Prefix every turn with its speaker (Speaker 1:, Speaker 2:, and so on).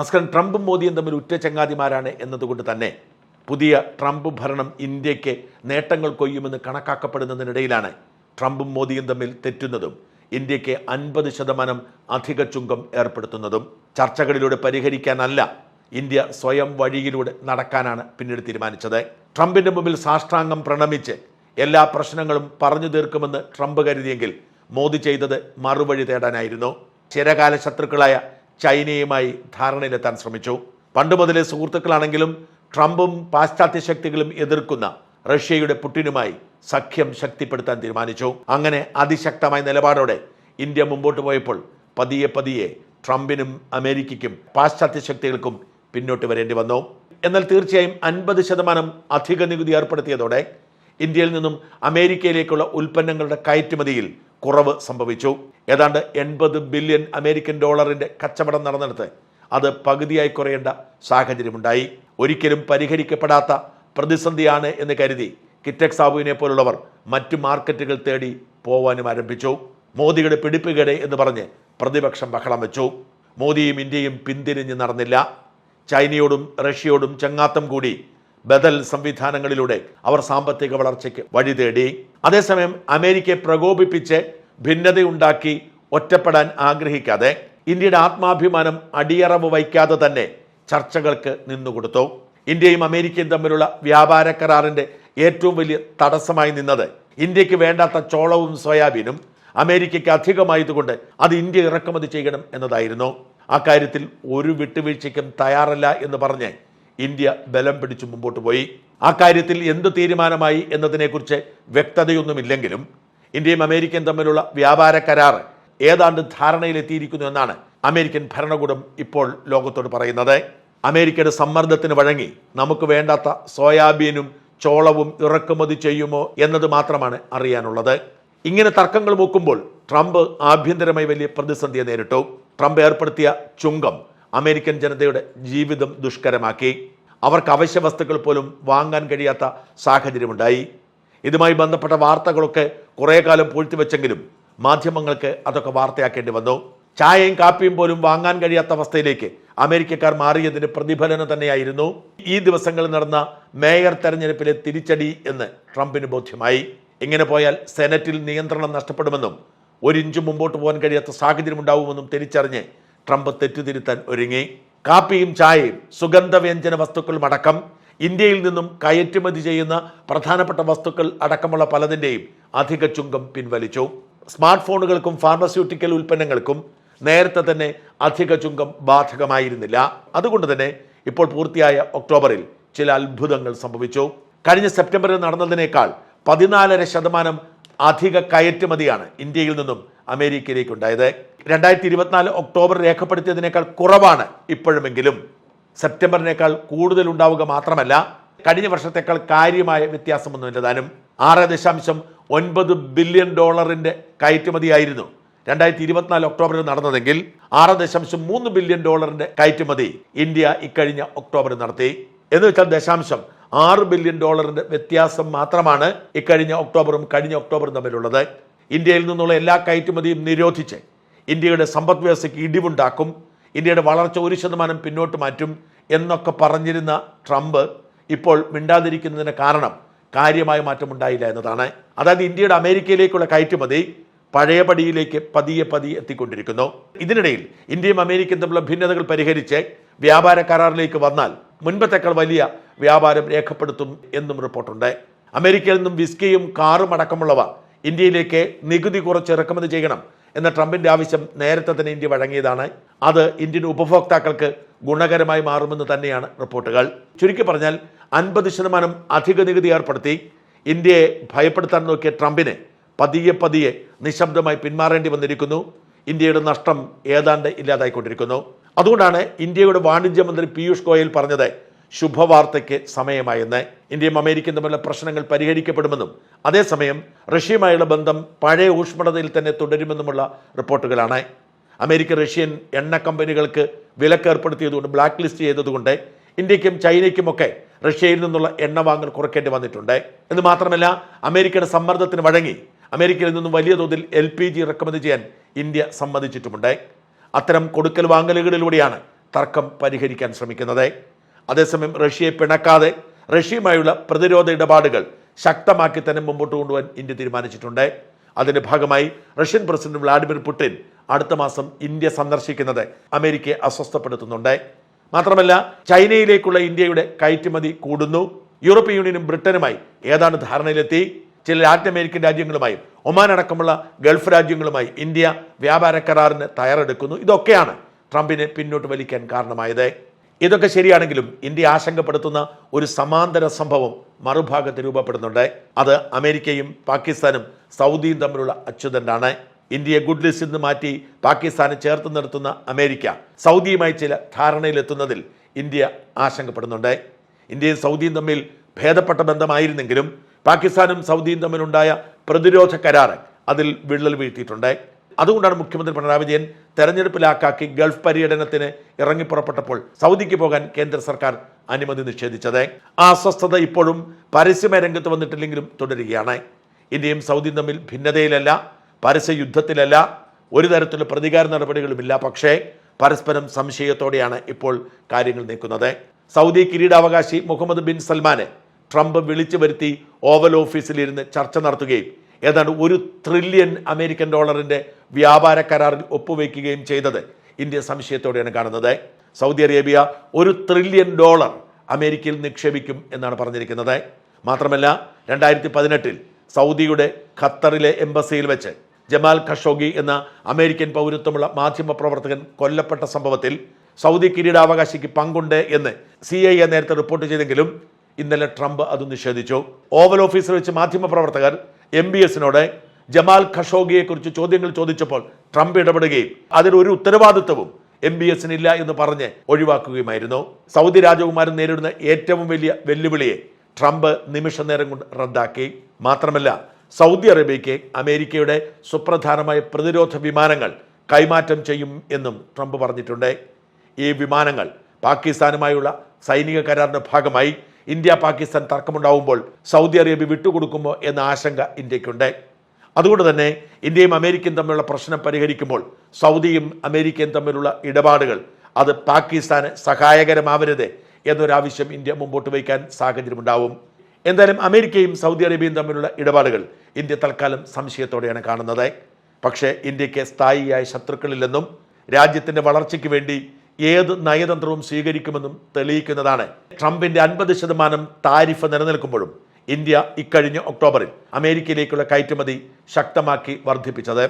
Speaker 1: നസ്കൻ ട്രംപും മോദിയും തമ്മിൽ ഉറ്റ ചങ്ങാതിമാരാണ് എന്നതുകൊണ്ട് തന്നെ പുതിയ ട്രംപ് ഭരണം ഇന്ത്യയ്ക്ക് നേട്ടങ്ങൾ കൊയ്യുമെന്ന് കണക്കാക്കപ്പെടുന്നതിനിടയിലാണ് ട്രംപും മോദിയും തമ്മിൽ തെറ്റുന്നതും ഇന്ത്യയ്ക്ക് അൻപത് ശതമാനം അധിക ചുങ്കം ഏർപ്പെടുത്തുന്നതും ചർച്ചകളിലൂടെ പരിഹരിക്കാനല്ല ഇന്ത്യ സ്വയം വഴിയിലൂടെ നടക്കാനാണ് പിന്നീട് തീരുമാനിച്ചത്. ട്രംപിന്റെ മുമ്പിൽ സാഷ്ടാംഗം പ്രണമിച്ച് എല്ലാ പ്രശ്നങ്ങളും പറഞ്ഞു തീർക്കുമെന്ന് ട്രംപ് കരുതിയെങ്കിൽ മോദി ചെയ്തത് മറുവഴി തേടാനായിരുന്നു. ചിരകാല ശത്രുക്കളായ ചൈനയുമായി ധാരണയിലെത്താൻ ശ്രമിച്ചു. പണ്ട് മുതലേ സുഹൃത്തുക്കളാണെങ്കിലും ട്രംപും പാശ്ചാത്യ ശക്തികളും എതിർക്കുന്ന റഷ്യയുടെ പുട്ടിനുമായി സഖ്യം ശക്തിപ്പെടുത്താൻ തീരുമാനിച്ചു. അങ്ങനെ അതിശക്തമായ നിലപാടോടെ ഇന്ത്യ മുമ്പോട്ട് പോയപ്പോൾ പതിയെ പതിയെ ട്രംപിനും അമേരിക്കയ്ക്കും പാശ്ചാത്യ ശക്തികൾക്കും പിന്നോട്ട് വരേണ്ടി വന്നു. എന്നാൽ തീർച്ചയായും അൻപത് ശതമാനം അധിക നികുതി ഏർപ്പെടുത്തിയതോടെ ഇന്ത്യയിൽ നിന്നും അമേരിക്കയിലേക്കുള്ള ഉൽപ്പന്നങ്ങളുടെ കയറ്റുമതിയിൽ കുറവ് സംഭവിച്ചു. ഏതാണ്ട് എൺപത് ബില്യൺ അമേരിക്കൻ ഡോളറിന്റെ കച്ചവടം നടന്നിടത്ത് അത് പകുതിയായി കുറയേണ്ട സാഹചര്യമുണ്ടായി. ഒരിക്കലും പരിഹരിക്കപ്പെടാത്ത പ്രതിസന്ധിയാണ് എന്ന് കരുതി കിറ്റക് സാബുവിനെ പോലുള്ളവർ മറ്റു മാർക്കറ്റുകൾ തേടി പോവാനും ആരംഭിച്ചു. മോദിയുടെ പിടിപ്പുകേട് എന്ന് പറഞ്ഞ് പ്രതിപക്ഷം ബഹളം വെച്ചു. മോദിയും ഇന്ത്യയും പിന്തിരിഞ്ഞ് നടന്നില്ല. ചൈനയോടും റഷ്യയോടും ചങ്ങാത്തം കൂടി ബദൽ സംവിധാനങ്ങളിലൂടെ അവർ സാമ്പത്തിക വളർച്ചയ്ക്ക് വഴി തേടി. അതേസമയം അമേരിക്കയെ പ്രകോപിപ്പിച്ച് ഭിന്നതയുണ്ടാക്കി ഒറ്റപ്പെടാൻ ആഗ്രഹിക്കാതെ ഇന്ത്യയുടെ ആത്മാഭിമാനം അടിയറവ് വയ്ക്കാതെ തന്നെ ചർച്ചകൾക്ക് നിന്നുകൊടുത്തു. ഇന്ത്യയും അമേരിക്കയും തമ്മിലുള്ള വ്യാപാര കരാറിന്റെ ഏറ്റവും വലിയ തടസ്സമായി നിന്നത് ഇന്ത്യയ്ക്ക് വേണ്ടാത്ത ചോളവും സോയാബീനും അമേരിക്കയ്ക്ക് അധികമായതുകൊണ്ട് അത് ഇന്ത്യ ഇറക്കുമതി ചെയ്യണം എന്നതായിരുന്നു. അക്കാര്യത്തിൽ ഒരു വിട്ടുവീഴ്ചയ്ക്കും തയ്യാറല്ല എന്ന് പറഞ്ഞ് ഇന്ത്യ ബലം പിടിച്ചു മുമ്പോട്ട് പോയി. ആ കാര്യത്തിൽ എന്ത് തീരുമാനമായി എന്നതിനെക്കുറിച്ച് വ്യക്തതയൊന്നുമില്ലെങ്കിലും ഇന്ത്യയും അമേരിക്കയും തമ്മിലുള്ള വ്യാപാര കരാർ ഏതാണ്ട് ധാരണയിലെത്തിയിരിക്കുന്നു എന്നാണ് അമേരിക്കൻ ഭരണകൂടം ഇപ്പോൾ ലോകത്തോട് പറയുന്നത്. അമേരിക്കയുടെ സമ്മർദ്ദത്തിന് വഴങ്ങി നമുക്ക് വേണ്ടാത്ത സോയാബീനും ചോളവും ഇറക്കുമതി ചെയ്യുമോ എന്നത് മാത്രമാണ് അറിയാനുള്ളത്. ഇങ്ങനെ തർക്കങ്ങൾ മൂക്കുമ്പോൾ ട്രംപ് ആഭ്യന്തരമായി വലിയ പ്രതിസന്ധിയെ നേരിട്ടു. ട്രംപ് ഏർപ്പെടുത്തിയ ചുങ്കം അമേരിക്കൻ ജനതയുടെ ജീവിതം ദുഷ്കരമാക്കി. അവർക്ക് അവശ്യ വസ്തുക്കൾ പോലും വാങ്ങാൻ കഴിയാത്ത സാഹചര്യമുണ്ടായി. ഇതുമായി ബന്ധപ്പെട്ട വാർത്തകളൊക്കെ കുറേ കാലം പൂഴ്ത്തിവെച്ചെങ്കിലും മാധ്യമങ്ങൾക്ക് അതൊക്കെ വാർത്തയാക്കേണ്ടി വന്നു. ചായയും കാപ്പിയും പോലും വാങ്ങാൻ കഴിയാത്ത അവസ്ഥയിലേക്ക് അമേരിക്കക്കാർ മാറിയതിന് പ്രതിഫലനം തന്നെയായിരുന്നു. ഈ ദിവസങ്ങളിൽ നടന്ന മേയർ തെരഞ്ഞെടുപ്പിലെ തിരിച്ചടി എന്ന് ട്രംപിന് ബോധ്യമായി. ഇങ്ങനെ പോയാൽ സെനറ്റിൽ നിയന്ത്രണം നഷ്ടപ്പെടുമെന്നും ഒരു ഇഞ്ച് മുമ്പോട്ട് പോകാൻ കഴിയാത്ത സാഹചര്യം ഉണ്ടാവുമെന്നും തിരിച്ചറിഞ്ഞ് ട്രംപ് തെറ്റുതിരുത്താൻ ഒരുങ്ങി. കാപ്പിയും ചായയും സുഗന്ധവ്യഞ്ജന വസ്തുക്കളും അടക്കം ഇന്ത്യയിൽ നിന്നും കയറ്റുമതി ചെയ്യുന്ന പ്രധാനപ്പെട്ട വസ്തുക്കൾ അടക്കമുള്ള പലതിന്റെയും അധിക ചുങ്കം പിൻവലിച്ചു. സ്മാർട്ട് ഫോണുകൾക്കും ഫാർമസ്യൂട്ടിക്കൽ ഉൽപ്പന്നങ്ങൾക്കും നേരത്തെ തന്നെ അധിക ചുങ്കം ബാധകമായിരുന്നില്ല. അതുകൊണ്ട് തന്നെ ഇപ്പോൾ പൂർത്തിയായ ഒക്ടോബറിൽ ചില അത്ഭുതങ്ങൾ സംഭവിച്ചു. കഴിഞ്ഞ സെപ്റ്റംബറിൽ നടന്നതിനേക്കാൾ പതിനാലര ശതമാനം അധിക കയറ്റുമതിയാണ് ഇന്ത്യയിൽ നിന്നും അമേരിക്കയിലേക്ക് ഉണ്ടായത് രണ്ടായിരത്തി ഇരുപത്തിനാല് ഒക്ടോബർ രേഖപ്പെടുത്തിയതിനേക്കാൾ കുറവാണ് ഇപ്പോഴുമെങ്കിലും. സെപ്റ്റംബറിനേക്കാൾ കൂടുതൽ ഉണ്ടാവുക മാത്രമല്ല കഴിഞ്ഞ വർഷത്തേക്കാൾ കാര്യമായ വ്യത്യാസമൊന്നുമില്ല താനും. ആറ് ദശാംശം ഒൻപത് ബില്യൺ ഡോളറിന്റെ കയറ്റുമതിയായിരുന്നു. രണ്ടായിരത്തി ഇരുപത്തിനാല് ഒക്ടോബറിൽ നടന്നതെങ്കിൽ ആറ് ദശാംശം മൂന്ന് ബില്യൺ ഡോളറിന്റെ കയറ്റുമതി ഇന്ത്യ ഇക്കഴിഞ്ഞ ഒക്ടോബറിൽ നടത്തി. എന്ന് വെച്ചാൽ ദശാംശം ആറ് ബില്യൺ ഡോളറിന്റെ വ്യത്യാസം മാത്രമാണ് ഇക്കഴിഞ്ഞ ഒക്ടോബറും കഴിഞ്ഞ ഒക്ടോബറും തമ്മിലുള്ളത്. ഇന്ത്യയിൽ നിന്നുള്ള എല്ലാ കയറ്റുമതിയും നിരോധിച്ച് ഇന്ത്യയുടെ സമ്പദ് വ്യവസ്ഥയ്ക്ക് ഇടിവുണ്ടാക്കും ഇന്ത്യയുടെ വളർച്ച ഒരു ശതമാനം പിന്നോട്ട് മാറ്റും എന്നൊക്കെ പറഞ്ഞിരുന്ന ട്രംപ് ഇപ്പോൾ മിണ്ടാതിരിക്കുന്നതിന് കാരണം കാര്യമായ മാറ്റമുണ്ടായില്ല എന്നതാണ്. അതായത് ഇന്ത്യയുടെ അമേരിക്കയിലേക്കുള്ള കയറ്റുമതി പഴയപടിയിലേക്ക് പതിയെ പതിയെ എത്തിക്കൊണ്ടിരിക്കുന്നു. ഇതിനിടയിൽ ഇന്ത്യയും അമേരിക്കയും തമ്മിലുള്ള ഭിന്നതകൾ പരിഹരിച്ച് വ്യാപാര കരാറിലേക്ക് വന്നാൽ മുൻപത്തേക്കാൾ വലിയ വ്യാപാരം രേഖപ്പെടുത്തും എന്നും റിപ്പോർട്ടുണ്ട്. അമേരിക്കയിൽ നിന്നും വിസ്കിയും കാറും അടക്കമുള്ളവ ഇന്ത്യയിലേക്ക് നികുതി കുറച്ച് ഇറക്കുമതി ചെയ്യണം എന്ന ട്രംപിന്റെ ആവശ്യം നേരത്തെ തന്നെ ഇന്ത്യ വഴങ്ങിയതാണ്. അത് ഇന്ത്യൻ ഉപഭോക്താക്കൾക്ക് ഗുണകരമായി മാറുമെന്ന് തന്നെയാണ് റിപ്പോർട്ടുകൾ. ചുരുക്കി പറഞ്ഞാൽ അൻപത് ശതമാനം അധിക നികുതി ഏർപ്പെടുത്തി ഇന്ത്യയെ ഭയപ്പെടുത്താൻ നോക്കിയ ട്രംപിനെ പതിയെ പതിയെ നിശബ്ദമായി പിന്മാറേണ്ടി വന്നിരിക്കുന്നു. ഇന്ത്യയുടെ നഷ്ടം ഏതാണ്ട് ഇല്ലാതായിക്കൊണ്ടിരിക്കുന്നു. അതുകൊണ്ടാണ് ഇന്ത്യയുടെ വാണിജ്യ മന്ത്രി പീയൂഷ് ഗോയൽ പറഞ്ഞത് ശുഭവാർത്തയ്ക്ക് സമയമായെന്ന് ഇന്ത്യയും അമേരിക്കയും തമ്മിലുള്ള പ്രശ്നങ്ങൾ പരിഹരിക്കപ്പെടുമെന്നും അതേസമയം റഷ്യയുമായുള്ള ബന്ധം പഴയ ഊഷ്മളതയിൽ തന്നെ തുടരുമെന്നുമുള്ള റിപ്പോർട്ടുകളാണ്. അമേരിക്ക റഷ്യൻ എണ്ണ കമ്പനികൾക്ക് വിലക്ക് ഏർപ്പെടുത്തിയതുകൊണ്ട് ബ്ലാക്ക് ലിസ്റ്റ് ചെയ്തതുകൊണ്ട് ഇന്ത്യക്കും ചൈനയ്ക്കുമൊക്കെ റഷ്യയിൽ നിന്നുള്ള എണ്ണ വാങ്ങൽ കുറയ്ക്കേണ്ടി വന്നിട്ടുണ്ട്. എന്ന് മാത്രമല്ല അമേരിക്കയുടെ സമ്മർദ്ദത്തിന് വഴങ്ങി അമേരിക്കയിൽ നിന്നും വലിയ തോതിൽ എൽ പി ജി ഇറക്കുമതി ചെയ്യാൻ ഇന്ത്യ സമ്മതിച്ചിട്ടുമുണ്ട്. അത്തരം കൊടുക്കൽ വാങ്ങലുകളിലൂടെയാണ് തർക്കം പരിഹരിക്കാൻ ശ്രമിക്കുന്നത്. അതേസമയം റഷ്യയെ പിണക്കാതെ റഷ്യയുമായുള്ള പ്രതിരോധ ഇടപാടുകൾ ശക്തമാക്കി തന്നെ മുമ്പോട്ട് കൊണ്ടുപോകാൻ ഇന്ത്യ തീരുമാനിച്ചിട്ടുണ്ട്. അതിന്റെ ഭാഗമായി റഷ്യൻ പ്രസിഡന്റ് വ്ളാഡിമിർ പുടിൻ അടുത്ത മാസം ഇന്ത്യ സന്ദർശിക്കുന്നത് അമേരിക്കയെ അസ്വസ്ഥപ്പെടുത്തുന്നുണ്ട്. മാത്രമല്ല ചൈനയിലേക്കുള്ള ഇന്ത്യയുടെ കയറ്റുമതി കൂടുന്നു. യൂറോപ്യൻ യൂണിയനും ബ്രിട്ടനുമായി ഏതാണ് ധാരണയിലെത്തി. ചില ലാറ്റിൻ അമേരിക്കൻ രാജ്യങ്ങളുമായും ഒമാൻ അടക്കമുള്ള ഗൾഫ് രാജ്യങ്ങളുമായി ഇന്ത്യ വ്യാപാര കരാറിന് തയ്യാറെടുക്കുന്നു. ഇതൊക്കെയാണ് ട്രംപിനെ പിന്നോട്ട് വലിക്കാൻ കാരണമായത്. ഇതൊക്കെ ശരിയാണെങ്കിലും ഇന്ത്യ ആശങ്കപ്പെടുത്തുന്ന ഒരു സമാന്തര സംഭവം മറുഭാഗത്ത് രൂപപ്പെടുന്നുണ്ട്. അത് അമേരിക്കയും പാകിസ്ഥാനും സൗദിയും തമ്മിലുള്ള അച്യുതണ്ടാണ് ഇന്ത്യയെ ഗുഡ് ലിസ്റ്റിൽ നിന്ന് മാറ്റി പാകിസ്ഥാനെ ചേർത്ത് നിർത്തുന്ന അമേരിക്ക സൗദിയുമായി ചില ധാരണയിലെത്തുന്നതിൽ ഇന്ത്യ ആശങ്കപ്പെടുന്നുണ്ട്. ഇന്ത്യയും സൗദിയും തമ്മിൽ ഭേദപ്പെട്ട ബന്ധമായിരുന്നെങ്കിലും പാകിസ്ഥാനും സൗദിയും തമ്മിലുണ്ടായ പ്രതിരോധ കരാർ അതിൽ വിള്ളൽ വീഴ്ത്തിയിട്ടുണ്ട്. അതുകൊണ്ടാണ് മുഖ്യമന്ത്രി പിണറായി വിജയൻ തെരഞ്ഞെടുപ്പിലാക്കാക്കി ഗൾഫ് പര്യടനത്തിന് ഇറങ്ങിപ്പുറപ്പെട്ടപ്പോൾ സൗദിക്ക് പോകാൻ കേന്ദ്ര സർക്കാർ അനുമതി നിഷേധിച്ചത്. അസ്വസ്ഥത ഇപ്പോഴും പരസ്യമ രംഗത്ത് വന്നിട്ടില്ലെങ്കിലും തുടരുകയാണ്. ഇന്ത്യയും സൗദിയും തമ്മിൽ ഭിന്നതയിലല്ല പരസ്യ യുദ്ധത്തിലല്ല ഒരു തരത്തിലുള്ള പ്രതികാര നടപടികളുമില്ല. പക്ഷേ പരസ്പരം സംശയത്തോടെയാണ് ഇപ്പോൾ കാര്യങ്ങൾ നീക്കുന്നത്. സൗദി കിരീടാവകാശി മുഹമ്മദ് ബിൻ സൽമാനെ ട്രംപ് വിളിച്ചു വരുത്തി ഓവൽ ഓഫീസിലിരുന്ന് ചർച്ച നടത്തുകയും ഏതാണ്ട് ഒരു ട്രില്യൺ അമേരിക്കൻ ഡോളറിന്റെ വ്യാപാര കരാറിൽ ഒപ്പുവെക്കുകയും ചെയ്തത് ഇന്ത്യ സംശയത്തോടെയാണ് കാണുന്നത്. സൗദി അറേബ്യ ഒരു ട്രില്യൺ ഡോളർ അമേരിക്കയിൽ നിക്ഷേപിക്കും എന്നാണ് പറഞ്ഞിരിക്കുന്നത്. മാത്രമല്ല രണ്ടായിരത്തി പതിനെട്ടിൽ സൗദിയുടെ ഖത്തറിലെ എംബസിയിൽ വെച്ച് ജമാൽ ഖഷോഗി എന്ന അമേരിക്കൻ പൗരത്വമുള്ള മാധ്യമ പ്രവർത്തകൻ കൊല്ലപ്പെട്ട സംഭവത്തിൽ സൗദി കിരീടാവകാശിക്ക് പങ്കുണ്ട് എന്ന് സി ഐ എ നേരത്തെ റിപ്പോർട്ട് ചെയ്തെങ്കിലും ഇന്നലെ ട്രംപ് അത് നിഷേധിച്ചു. ഓവൽ ഓഫീസിൽ വെച്ച് മാധ്യമ പ്രവർത്തകർ എം ബി എസിനോട് ജമാൽ ഖഷോഗിയെക്കുറിച്ച് ചോദ്യങ്ങൾ ചോദിച്ചപ്പോൾ ട്രംപ് ഇടപെടുകയും അതിനൊരു ഉത്തരവാദിത്വവും എം ബി എസിനില്ല എന്ന് പറഞ്ഞ് ഒഴിവാക്കുകയുമായിരുന്നു. സൗദി രാജകുമാരൻ നേരിടുന്ന ഏറ്റവും വലിയ വെല്ലുവിളിയെ ട്രംപ് നിമിഷ നേരം കൊണ്ട് റദ്ദാക്കി. മാത്രമല്ല സൗദി അറേബ്യയ്ക്ക് അമേരിക്കയുടെ സുപ്രധാനമായ പ്രതിരോധ വിമാനങ്ങൾ കൈമാറ്റം ചെയ്യും എന്നും ട്രംപ് പറഞ്ഞിട്ടുണ്ട്. ഈ വിമാനങ്ങൾ പാകിസ്ഥാനുമായുള്ള സൈനിക കരാറിന്റെ ഭാഗമായി ഇന്ത്യ പാകിസ്ഥാൻ തർക്കമുണ്ടാവുമ്പോൾ സൗദി അറേബ്യ വിട്ടുകൊടുക്കുമോ എന്ന ആശങ്ക ഇന്ത്യക്കുണ്ട് അതുകൊണ്ട് തന്നെ ഇന്ത്യയും അമേരിക്കയും തമ്മിലുള്ള പ്രശ്നം പരിഹരിക്കുമ്പോൾ സൗദിയും അമേരിക്കയും തമ്മിലുള്ള ഇടപാടുകൾ അത് പാകിസ്ഥാന് സഹായകരമാവരുത് എന്നൊരാവശ്യം ഇന്ത്യ മുമ്പോട്ട് വയ്ക്കാൻ സാഹചര്യമുണ്ടാവും. എന്തായാലും അമേരിക്കയും സൗദി അറേബ്യയും തമ്മിലുള്ള ഇടപാടുകൾ ഇന്ത്യ തൽക്കാലം സംശയത്തോടെയാണ് കാണുന്നത്. പക്ഷേ ഇന്ത്യയ്ക്ക് സ്ഥായിയായ ശത്രുക്കളില്ലെന്നും രാജ്യത്തിന്റെ വളർച്ചയ്ക്ക് വേണ്ടി ഏത് നയതന്ത്രവും സ്വീകരിക്കുമെന്നും തെളിയിക്കുന്നതാണ്. ട്രംപിന്റെ അൻപത് ശതമാനം താരിഫ് നിലനിൽക്കുമ്പോഴും ഇന്ത്യ ഇക്കഴിഞ്ഞ ഒക്ടോബറിൽ അമേരിക്കയിലേക്കുള്ള കയറ്റുമതി ശക്തമാക്കി വർദ്ധിപ്പിച്ചത്.